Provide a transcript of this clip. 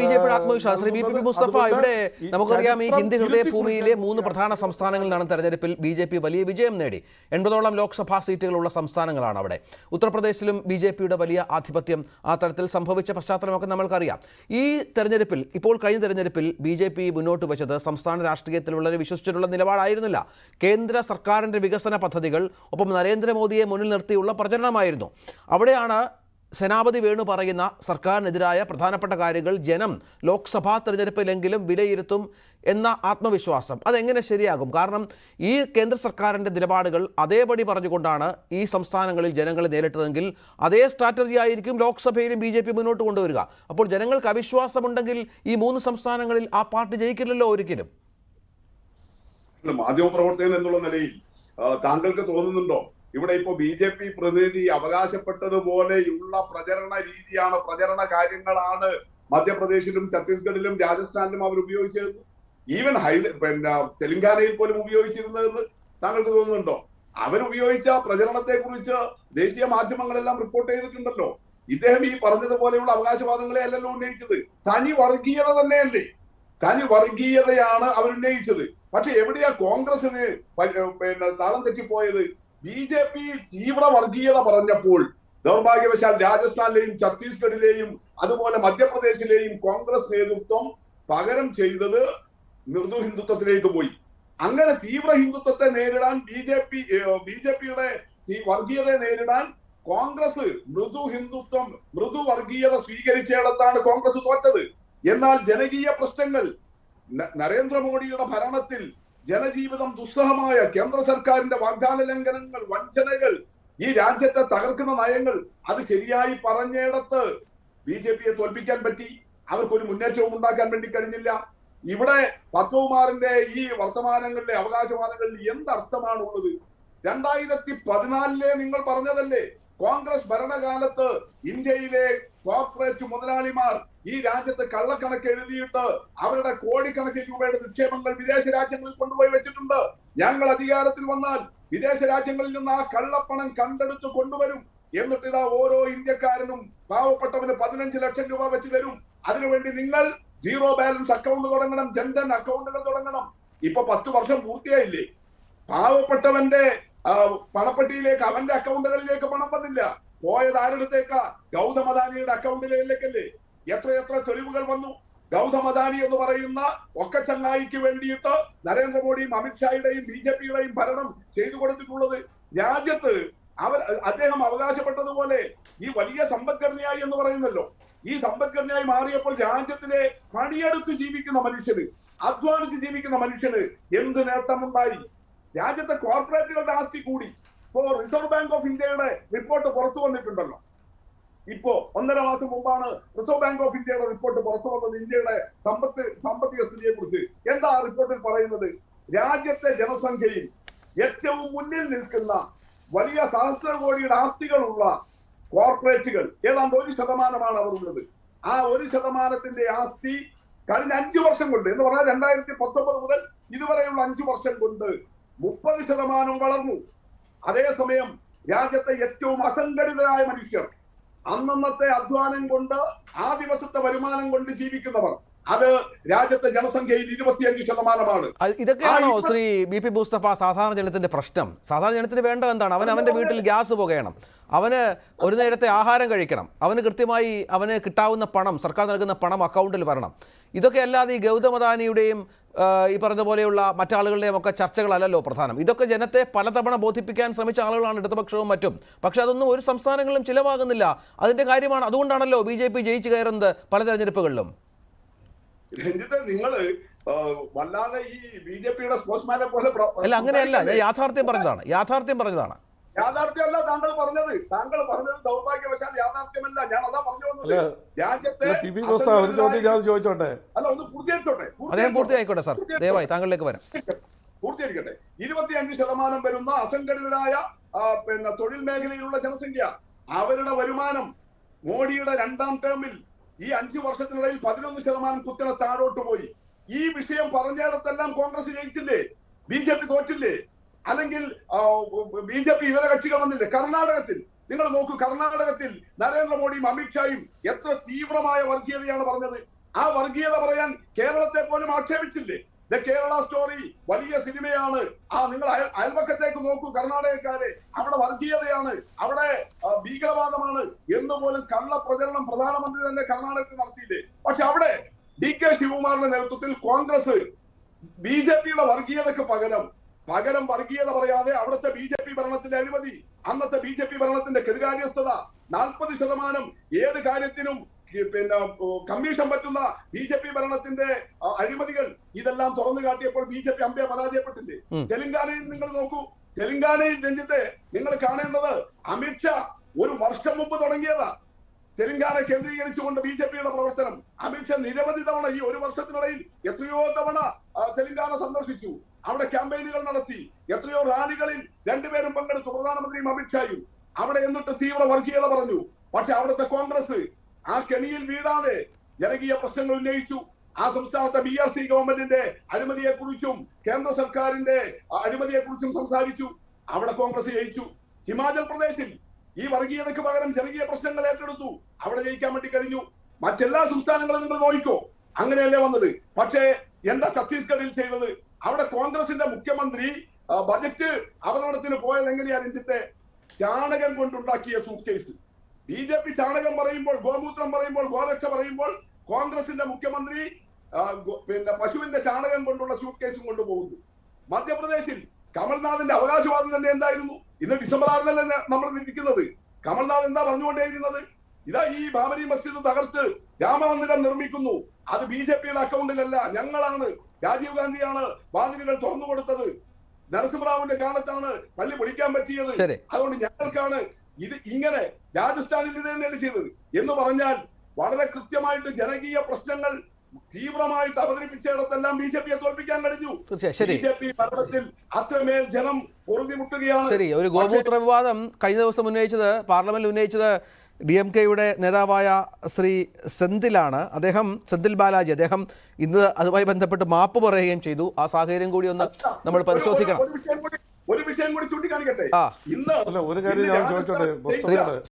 B J പിയുടെ ആത്മവിശ്വാസം B P Mustafa ഇവിടെ നമുക്കറിയാം ഈ ഹിന്ദി ഹൃദയഭൂമിയിലെ മൂന്ന് പ്രധാന സംസ്ഥാനങ്ങളിൽ നിന്നാണ് തെരഞ്ഞെടുപ്പിൽ ബി ജെ പി വലിയ വിജയം നേടി. എൺപതോളം ലോക്സഭാ സീറ്റുകളുള്ള സംസ്ഥാനങ്ങളാണ് അവിടെ. ഉത്തർപ്രദേശിലും ബി ജെ പിയുടെ വലിയ ആധിപത്യം ആ തരത്തിൽ സംഭവിച്ച പശ്ചാത്തലമൊക്കെ നമ്മൾക്കറിയാം. ഈ തെരഞ്ഞെടുപ്പിൽ ഇപ്പോൾ കഴിഞ്ഞ തെരഞ്ഞെടുപ്പിൽ ബി ജെ പി മുന്നോട്ട് വെച്ചത് സംസ്ഥാന രാഷ്ട്രീയത്തിലുള്ളവരെ വിശ്വസിച്ചിട്ടുള്ള നിലപാടായിരുന്നില്ല. കേന്ദ്ര സർക്കാരിന്റെ വികസന പദ്ധതികൾ ഒപ്പം നരേന്ദ്രമോദിയെ മുന്നിൽ നിർത്തിയുള്ള പ്രചരണമായിരുന്നു. അവിടെയാണ് സേനാപതി വേണു പറയുന്ന സർക്കാരിനെതിരായ പ്രധാനപ്പെട്ട കാര്യങ്ങൾ ജനം ലോക്സഭാ തെരഞ്ഞെടുപ്പിലെങ്കിലും വിലയിരുത്തും എന്ന ആത്മവിശ്വാസം. അതെങ്ങനെ ശരിയാകും? കാരണം ഈ കേന്ദ്ര സർക്കാരിന്റെ നിലപാടുകൾ അതേപടി പറഞ്ഞുകൊണ്ടാണ് ഈ സംസ്ഥാനങ്ങളിൽ ജനങ്ങളെ നേരിട്ടതെങ്കിൽ അതേ സ്ട്രാറ്റജി ആയിരിക്കും ലോക്സഭയിലും ബി ജെ പി മുന്നോട്ട് കൊണ്ടുവരിക. അപ്പോൾ ജനങ്ങൾക്ക് അവിശ്വാസമുണ്ടെങ്കിൽ ഈ മൂന്ന് സംസ്ഥാനങ്ങളിൽ ആ പാർട്ടി ജയിക്കില്ലല്ലോ ഒരിക്കലും. മാധ്യമപ്രവർത്തകൻ എന്നുള്ള നിലയിൽ താങ്കൾക്ക് തോന്നുന്നുണ്ടോ? ഇവിടെ ഇപ്പോ ബി ജെ പി പ്രതിനിധി അവകാശപ്പെട്ടതുപോലെയുള്ള പ്രചരണ രീതിയാണ് പ്രചരണ കാര്യങ്ങളാണ് മധ്യപ്രദേശിലും ഛത്തീസ്ഗഡിലും രാജസ്ഥാനിലും അവർ ഉപയോഗിച്ചിരുന്നത്. ഈവൻ ഹൈദ പിന്നെ തെലങ്കാനയിൽ പോലും ഉപയോഗിച്ചിരുന്നതെന്ന് താങ്കൾക്ക് തോന്നുന്നുണ്ടോ? അവരുപയോഗിച്ച പ്രചരണത്തെ കുറിച്ച് ദേശീയ മാധ്യമങ്ങളെല്ലാം റിപ്പോർട്ട് ചെയ്തിട്ടുണ്ടല്ലോ. ഇദ്ദേഹം ഈ പറഞ്ഞതുപോലെയുള്ള അവകാശവാദങ്ങളെ അല്ലല്ലോ ഉന്നയിച്ചത്. തനി വർഗീയത തന്നെയല്ലേ? തനി വർഗീയതയാണ് അവരുന്നയിച്ചത് പക്ഷെ എവിടെയാ കോൺഗ്രസിന് പിന്നെ താളം തെറ്റിപ്പോയത്? ബി ജെ പി തീവ്ര വർഗീയത പറഞ്ഞപ്പോൾ ദൗർഭാഗ്യവശാൽ രാജസ്ഥാനിലെയും ഛത്തീസ്ഗഡിലെയും അതുപോലെ മധ്യപ്രദേശിലെയും കോൺഗ്രസ് നേതൃത്വം പകരം ചെയ്തത് മൃദു ഹിന്ദുത്വത്തിലേക്ക് പോയി. അങ്ങനെ തീവ്ര ഹിന്ദുത്വത്തെ നേരിടാൻ B J P B J പിയുടെ വർഗീയതയെ നേരിടാൻ കോൺഗ്രസ് മൃദു ഹിന്ദുത്വം മൃദു വർഗീയത സ്വീകരിച്ചിടത്താണ് കോൺഗ്രസ് തോറ്റത്. എന്നാൽ ജനകീയ പ്രശ്നങ്ങൾ നരേന്ദ്രമോദിയുടെ ഭരണത്തിൽ ജനജീവിതം ദുസ്സഹമായ കേന്ദ്ര സർക്കാരിന്റെ വാഗ്ദാന ലംഘനങ്ങൾ വഞ്ചനകൾ ഈ രാജ്യത്തെ തകർക്കുന്ന നയങ്ങൾ അത് ശരിയായി പറഞ്ഞിടത്ത് ബി ജെ പിയെ തോൽപ്പിക്കാൻ പറ്റി. അവർക്കൊരു മുന്നേറ്റവും ഉണ്ടാക്കാൻ വേണ്ടി കഴിഞ്ഞില്ല. ഇവിടെ പത്മകുമാറിന്റെ ഈ വർത്തമാനങ്ങളിലെ അവകാശവാദങ്ങളിൽ എന്തർത്ഥമാണുള്ളത്? രണ്ടായിരത്തി പതിനാലിലെ നിങ്ങൾ പറഞ്ഞതല്ലേ കോൺഗ്രസ് ഭരണകാലത്ത് ഇന്ത്യയിലെ കോർപ്പറേറ്റ് മുതലാളിമാർ ഈ രാജ്യത്ത് കള്ളക്കണക്ക് എഴുതിയിട്ട് അവരുടെ കോടിക്കണക്കിന് രൂപയുടെ നിക്ഷേപങ്ങൾ വിദേശ രാജ്യങ്ങളിൽ കൊണ്ടുപോയി വെച്ചിട്ടുണ്ട്. ഞങ്ങൾ അധികാരത്തിൽ വന്നാൽ വിദേശ രാജ്യങ്ങളിൽ നിന്ന് ആ കള്ളപ്പണം കണ്ടെടുത്ത് കൊണ്ടുവരും. എന്നിട്ട് ഇതാ ഓരോ ഇന്ത്യക്കാരനും പാവപ്പെട്ടവന് പതിനഞ്ച് ലക്ഷം രൂപ വെച്ച് തരും. അതിനുവേണ്ടി നിങ്ങൾ സീറോ ബാലൻസ് അക്കൗണ്ട് തുടങ്ങണം ജൻധൻ അക്കൗണ്ടുകൾ തുടങ്ങണം. ഇപ്പൊ പത്ത് വർഷം പൂർത്തിയായില്ലേ? പാവപ്പെട്ടവന്റെ പണപ്പെട്ടിയിലേക്ക് അവന്റെ അക്കൗണ്ടുകളിലേക്ക് പണം വന്നില്ല. പോയത് ആരുടെ ഗൗതം അദാനിയുടെ അക്കൗണ്ടിലേക്കല്ലേ എത്രയെത്ര തെളിവുകൾ വന്നു? ഗൗതമദാനി എന്ന് പറയുന്ന ഒക്കച്ചങ്ങായിക്ക് വേണ്ടിയിട്ട് നരേന്ദ്രമോദിയും അമിത്ഷായുടെയും ബി ജെ പിയുടെയും ഭരണം ചെയ്തു കൊടുത്തിട്ടുള്ളത് രാജ്യത്ത് അവർ അദ്ദേഹം അവകാശപ്പെട്ടതുപോലെ ഈ വലിയ സമ്പദ്ഘടനയായി എന്ന് പറയുന്നല്ലോ. ഈ സമ്പദ്ഘടനയായി മാറിയപ്പോൾ രാജ്യത്തിലെ പണിയെടുത്ത് ജീവിക്കുന്ന മനുഷ്യന് അധ്വാനിച്ച് ജീവിക്കുന്ന മനുഷ്യന് എന്ത് നേട്ടമുണ്ടായി? രാജ്യത്തെ കോർപ്പറേറ്റുകളുടെ ആസ്തി കൂടി. ഇപ്പോ റിസർവ് ബാങ്ക് ഓഫ് ഇന്ത്യയുടെ റിപ്പോർട്ട് പുറത്തു വന്നിട്ടുണ്ടല്ലോ. ഇപ്പോ ഒന്നര മാസം മുമ്പാണ് റിസർവ് ബാങ്ക് ഓഫ് ഇന്ത്യയുടെ റിപ്പോർട്ട് പുറത്തു വന്നത് ഇന്ത്യയുടെ സമ്പത്ത് സാമ്പത്തിക സ്ഥിതിയെ കുറിച്ച് എന്താ ആ റിപ്പോർട്ടിൽ പറയുന്നത്? രാജ്യത്തെ ജനസംഖ്യയിൽ ഏറ്റവും മുന്നിൽ നിൽക്കുന്ന വലിയ സഹസ്ര കോടിയുടെ ആസ്തികളുള്ള കോർപ്പറേറ്റുകൾ ഏതാണ്ട് ഒരു ശതമാനമാണ് അവർ ഉള്ളത് ആ ഒരു ശതമാനത്തിന്റെ ആസ്തി കഴിഞ്ഞ അഞ്ചു വർഷം കൊണ്ട് എന്ന് പറഞ്ഞാൽ രണ്ടായിരത്തി പത്തൊമ്പത് മുതൽ ഇതുവരെയുള്ള അഞ്ചു വർഷം കൊണ്ട് മുപ്പത് ശതമാനം വളർന്നു. അതേസമയം രാജ്യത്തെ ഏറ്റവും അസംഘടിതരായ മനുഷ്യർ അന്നന്നത്തെ അധ്വാനം കൊണ്ട് ആ ദിവസത്തെ വരുമാനം കൊണ്ട് ജീവിക്കുന്നവർ. അത് രാജ്യത്തെ ജനസംഖ്യയിൽ ഇരുപത്തിയഞ്ച് ശതമാനമാണ്. ഇതൊക്കെയാണോ ശ്രീ ബി പി മുസ്തഫ സാധാരണ ജനത്തിന്റെ പ്രശ്നം? സാധാരണ ജനത്തിന് വേണ്ട എന്താണ്? അവൻ അവന്റെ വീട്ടിൽ ഗ്യാസ് പുകയണം. അവന് ഒരു നേരത്തെ ആഹാരം കഴിക്കണം. അവന് കൃത്യമായി അവന് കിട്ടാവുന്ന പണം സർക്കാർ നൽകുന്ന പണം അക്കൗണ്ടിൽ വരണം. ഇതൊക്കെ അല്ലാതെ ഈ ഗൗതം അദാനിയുടെയും ഈ പറഞ്ഞ പോലെയുള്ള മറ്റാളുകളുടെയും ഒക്കെ ചർച്ചകളല്ലല്ലോ പ്രധാനം. ഇതൊക്കെ ജനത്തെ പലതവണ ബോധിപ്പിക്കാൻ ശ്രമിച്ച ആളുകളാണ് ഇടതുപക്ഷവും മറ്റും. പക്ഷെ അതൊന്നും ഒരു സംസ്ഥാനങ്ങളിലും ചിലവാകുന്നില്ല. അതിന്റെ കാര്യമാണ് അതുകൊണ്ടാണല്ലോ ബി ജെ പി ജയിച്ചു കയറുന്നത് പല തെരഞ്ഞെടുപ്പുകളിലും. രഞ്ജിത്ത് നിങ്ങൾ വല്ലാതെ ഈ ബി ജെ പിയുടെ സ്പോർട്സ്മാനെ പോലെ അല്ല അങ്ങനെയല്ല. ഞാൻ യാഥാർത്ഥ്യം പറഞ്ഞതാണ്. യാഥാർത്ഥ്യം പറഞ്ഞതാണ്. യാഥാർത്ഥ്യമല്ല താങ്കൾ പറഞ്ഞത്. താങ്കൾ പറഞ്ഞത് ദൗർഭാഗ്യവശാൽ യാഥാർത്ഥ്യമല്ല. ഞാൻ അതാ പറഞ്ഞു വന്നത്. രാജ്യത്തെ ചോദിച്ചോട്ടെ? അല്ല ഒന്ന് പൂർത്തീകരിച്ചോട്ടെ? പൂർത്തിയായിക്കോട്ടെ സാർ. ദയവായി താങ്കളിലേക്ക് വരാം. പൂർത്തീകരിക്കട്ടെ. ഇരുപത്തിയഞ്ച് ശതമാനം വരുന്ന അസംഘടിതരായ പിന്നെ തൊഴിൽ മേഖലയിലുള്ള ജനസംഖ്യ അവരുടെ വരുമാനം മോഡിയുടെ രണ്ടാം ടേമിൽ ഈ അഞ്ചു വർഷത്തിനിടയിൽ പതിനൊന്ന് ശതമാനം കുത്തനെ താഴോട്ട് പോയി. ഈ വിഷയം പറഞ്ഞിടത്തെല്ലാം കോൺഗ്രസ് ജയിച്ചില്ലേ? ബി ജെ പി തോറ്റില്ലേ? അല്ലെങ്കിൽ ബി ജെ പി ഇതര കക്ഷികൾ വന്നില്ലേ കർണാടകത്തിൽ. നിങ്ങൾ നോക്കൂ കർണാടകത്തിൽ നരേന്ദ്രമോദിയും അമിത്ഷായും എത്ര തീവ്രമായ വർഗീയതയാണ് പറഞ്ഞത്. ആ വർഗീയത പറയാൻ കേരളത്തെ പോലും ആക്ഷേപിച്ചില്ലേ? ദ കേരള സ്റ്റോറി വലിയ സിനിമയാണ്. ആ നിങ്ങൾ അയൽ അയൽപക്കത്തേക്ക് നോക്കൂ കർണാടകക്കാരെ. അവിടെ വർഗീയതയാണ്. അവിടെ ഭീകരവാദമാണ്. എന്ന് പോലും കള്ള പ്രചരണം പ്രധാനമന്ത്രി തന്നെ കർണാടകത്തിൽ നടത്തിയില്ലേ? പക്ഷെ അവിടെ ഡി കെ ശിവകുമാറിന്റെ നേതൃത്വത്തിൽ കോൺഗ്രസ് ബി ജെ പിയുടെ വർഗീയതയ്ക്ക് പകരം പകരം വർഗീയത പറയാതെ അവിടുത്തെ ബി ജെ പി ഭരണത്തിന്റെ അഴിമതി അന്നത്തെ ബി ജെ പി ഭരണത്തിന്റെ കെടുകാര്യസ്ഥത നാൽപ്പത് ശതമാനം ഏത് കാര്യത്തിനും പിന്നെ കമ്മീഷൻ പറ്റുന്ന ബി ജെ പി ഭരണത്തിന്റെ അഴിമതികൾ ഇതെല്ലാം തുറന്നു കാട്ടിയപ്പോൾ ബി ജെ പി അമ്പയെ പരാജയപ്പെട്ടില്ലേ. തെലങ്കാനയിൽ നിങ്ങൾ നോക്കൂ. തെലങ്കാനയിൽ രഞ്ജിത്തെ നിങ്ങൾ കാണേണ്ടത് അമിത്ഷാ ഒരു വർഷം മുമ്പ് തുടങ്ങിയതാ. തെലങ്കാന കേന്ദ്രീകരിച്ചുകൊണ്ട് ബി ജെ പിയുടെ പ്രവർത്തനം. അമിത്ഷാ നിരവധി തവണ ഈ ഒരു വർഷത്തിനിടയിൽ എത്രയോ തവണ തെലങ്കാന സന്ദർശിച്ചു. അവിടെ ക്യാമ്പയിനുകൾ നടത്തി. എത്രയോ റാലികളിൽ രണ്ടുപേരും പങ്കെടുത്തു പ്രധാനമന്ത്രിയും അമിത്ഷായും. അവിടെ എന്നിട്ട് തീവ്ര വർഗീയത പറഞ്ഞു. പക്ഷെ അവിടുത്തെ കോൺഗ്രസ് ആ കെണിയിൽ വീഴാതെ ജനകീയ പ്രശ്നങ്ങൾ ഉന്നയിച്ചു. ആ സംസ്ഥാനത്തെ ബി ആർ സി ഗവൺമെന്റിന്റെ അഴിമതിയെ കുറിച്ചും കേന്ദ്ര സർക്കാരിന്റെ അഴിമതിയെ കുറിച്ചും സംസാരിച്ചു. അവിടെ കോൺഗ്രസ് ജയിച്ചു. ഹിമാചൽ പ്രദേശിൽ ഈ വർഗീയതയ്ക്ക് പകരം ജനകീയ പ്രശ്നങ്ങൾ ഏറ്റെടുത്തു. അവിടെ ജയിക്കാൻ വേണ്ടി കഴിഞ്ഞു. മറ്റെല്ലാ സംസ്ഥാനങ്ങളും നിങ്ങൾ നോക്കിക്കോ അങ്ങനെയല്ലേ വന്നത്. പക്ഷേ എന്താ ഛത്തീസ്ഗഡിൽ ചെയ്തത്? അവിടെ കോൺഗ്രസിന്റെ മുഖ്യമന്ത്രി ബജറ്റ് അവതരണത്തിന് പോയത് എങ്ങനെയാ രഞ്ജിത്തെ? ചാണകം കൊണ്ടുണ്ടാക്കിയ suit case B J P ചാണകം പറയുമ്പോൾ ഗോമൂത്രം പറയുമ്പോൾ ഗോരക്ഷ പറയുമ്പോൾ കോൺഗ്രസിന്റെ മുഖ്യമന്ത്രി പിന്നെ പശുവിന്റെ ചാണകം കൊണ്ടുള്ള സൂട്ട് കേസും കൊണ്ടുപോകുന്നു. മധ്യപ്രദേശിൽ കമൽനാഥിന്റെ അവകാശവാദം തന്നെ എന്തായിരുന്നു? ഇന്ന് ഡിസംബർ ആറിനല്ലേ നമ്മൾ നിൽക്കുന്നത് കമൽനാഥ് എന്താ പറഞ്ഞുകൊണ്ടേയിരുന്നത്? ഇതാ ഈ ബാബരി മസ്ജിദ് തകർത്ത് രാമമന്ദിരം നിർമ്മിക്കുന്നു. അത് ബി ജെ പിയുടെ അക്കൗണ്ടിലല്ല ഞങ്ങളാണ്. രാജീവ് ഗാന്ധിയാണ് വാതിലുകൾ തുറന്നു കൊടുത്തത്. നരസിംഹറാവുവിന്റെ കാലത്താണ് പള്ളി പൊളിക്കാൻ പറ്റിയത്. അതുകൊണ്ട് ഞങ്ങൾക്കാണ് ഇത് ഇങ്ങനെ രാജസ്ഥാനിൽ ഇത് തന്നെയാണ് ചെയ്തത്. എന്ന് പറഞ്ഞാൽ വളരെ കൃത്യമായിട്ട് ജനകീയ പ്രശ്നങ്ങൾ തീവ്രമായിട്ട് അവതരിപ്പിച്ചിടത്തെല്ലാം ബി ജെ പിയെ തോൽപ്പിക്കാൻ കഴിഞ്ഞു. ബി ജെ പി ഭരണത്തിൽ അത്രമേൽ ജനം പൊറുതിമുട്ടുകയാണ്. ശരി. ഒരു ഗോമൂത്ര വിവാദം കഴിഞ്ഞ ദിവസം ഉന്നയിച്ചത് പാർലമെന്റിൽ ഉന്നയിച്ചത് ഡി എം കെയുടെ നേതാവായ ശ്രീ സെന്തിലാണ്. അദ്ദേഹം സെന്തിൽ ബാലാജി അദ്ദേഹം ഇന്ന് അതുമായി ബന്ധപ്പെട്ട് മാപ്പ് പറയുകയും ചെയ്തു. ആ സാഹചര്യം കൂടി ഒന്ന് നമ്മൾ പരിശോധിക്കണം. ഒരു വിഷയം കൂടി ഒരു വിഷയം കൂടി ചൂണ്ടിക്കാണിക്കട്ടെ? ആ. ഇന്ന് ഒരു കാര്യം ഞാൻ ചോദിച്ചോട്ടെ?